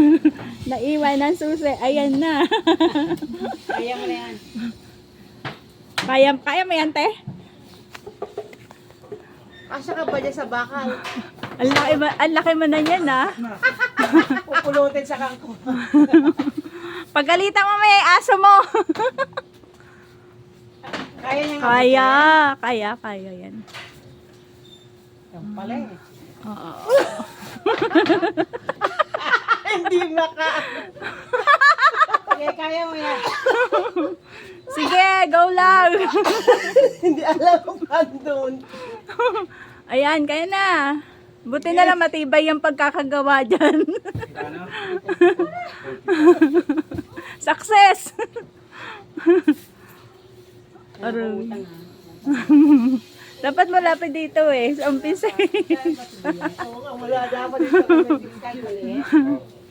Naiwan ng susi. Ayan na. Kaya mo na yan. kaya, kaya mo yan, te? Asa ka ba dyan sa bakal? Ang laki, ang laki mo na yan, ah. Pupulutin sa kangko. Pagalitan mo may aso mo. Kaya niya nga. kaya, kaya, kaya yan. Yan pala eh. Oo. Hindi maka. Kaya kaya mo yan. Sige, go lang. Hindi alam kung paano doon. Ayan, kaya na. Buti na lang matibay yung pagkakagawa dyan. Success! Aray. Dapat malapit dito eh, sa umpisa eh. Oo nga, wala dapat ito. Kahit maliit.